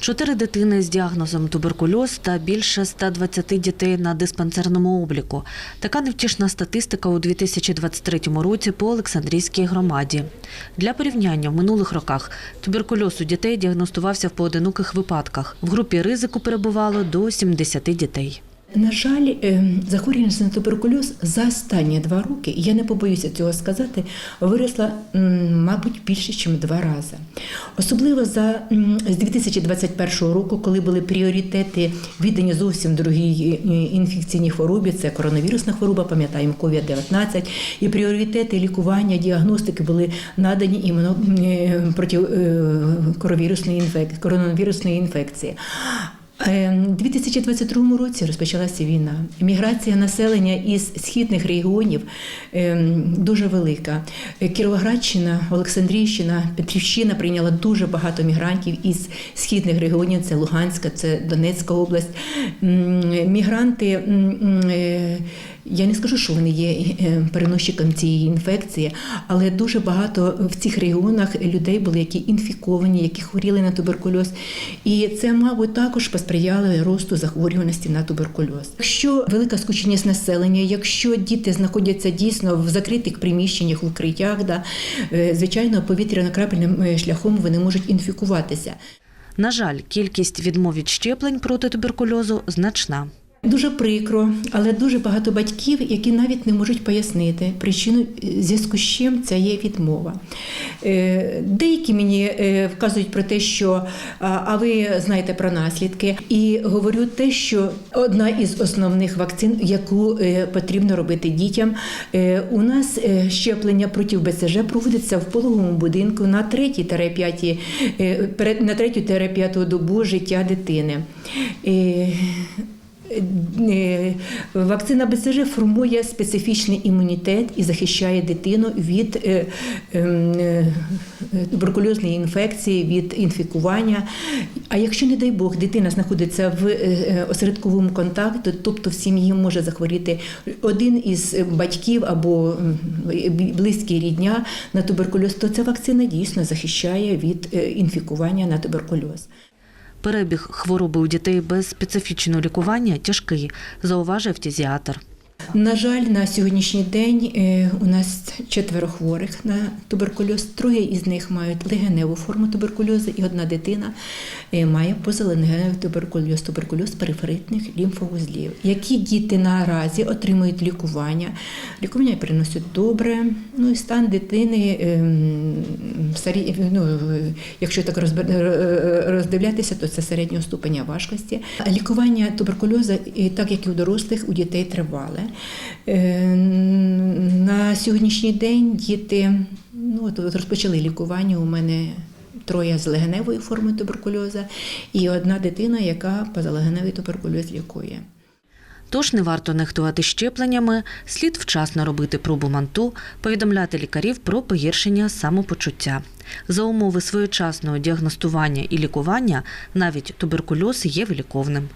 Чотири дитини з діагнозом туберкульоз та більше 120 дітей на диспансерному обліку. Така невтішна статистика у 2023 році по Олександрійській громаді. Для порівняння в минулих роках туберкульоз у дітей діагностувався в поодиноких випадках. В групі ризику перебувало до 70 дітей. На жаль, е, захворюваність на туберкульоз за останні два роки, я не побоюся цього сказати, виросла, мабуть, більше, ніж два рази. Особливо за з 2021 року, коли були пріоритети віддані зовсім другій е, інфекційній хворобі, це коронавірусна хвороба, пам'ятаємо COVID-19, і пріоритети лікування, діагностики були надані іменно е, проти коронавірусної інфекції. Е, У 2022 році розпочалася війна. Міграція населення із східних регіонів е, дуже велика. Е, Кіровоградщина, Олександрійщина, Петрівщина прийняла дуже багато мігрантів із східних регіонів. Це Луганська, це Донецька область. Мігранти. Е, я не скажу, що вони є е, переносчиком цієї інфекції, але дуже багато в цих регіонах людей були, які інфіковані, які хворіли на туберкульоз. І це, мабуть, також посприяло росту захворюваності на туберкульоз. Якщо велика скученість населення, якщо діти знаходяться дійсно в закритих приміщеннях, в укриттях, да, е, звичайно, повітряно-крапельним е, шляхом вони можуть інфікуватися. На жаль, кількість відмов від щеплень проти туберкульозу значна. Дуже прикро, але дуже багато батьків, які навіть не можуть пояснити причину, в зв'язку з чим це є відмова. Е, Деякі мені е, вказують про те, що а ви знаєте про наслідки, і говорю те, що одна із основних вакцин, яку е, потрібно робити дітям, е, у нас е, щеплення проти БЦЖ проводиться в пологовому будинку на третій-п'ятій е, на третю-п'яту добу життя дитини. Е, Е, Вакцина БЦЖ формує специфічний імунітет і захищає дитину від е, ем, туберкульозної інфекції, від інфікування. А якщо, не дай Бог, дитина знаходиться в осередковому контакті, тобто в сім'ї може захворіти один із батьків або близький рідня на туберкульоз, то ця вакцина дійсно захищає від інфікування на туберкульоз. Перебіг хвороби у дітей без специфічного лікування тяжкий, зауважив фтізіатр. На жаль, на сьогоднішній день е, у нас четверо хворих на туберкульоз. Троє із них мають легеневу форму туберкульозу, і одна дитина е, має позалегеневий туберкульоз, туберкульоз периферитних лімфовузлів. Які діти наразі отримують лікування? Лікування приносять добре. Ну і стан дитини, ем, ну, якщо так е, роздивлятися, то це середнього ступеня важкості. Лікування туберкульозу, так як і у дорослих, у дітей тривале. Е, На сьогоднішній день діти ну, от, розпочали лікування. У мене троє з легеневою формою туберкульозу і одна дитина, яка позалегеневий туберкульоз лікує. Тож не варто нехтувати щепленнями, слід вчасно робити пробу манту, повідомляти лікарів про погіршення самопочуття. За умови своєчасного діагностування і лікування навіть туберкульоз є виліковним.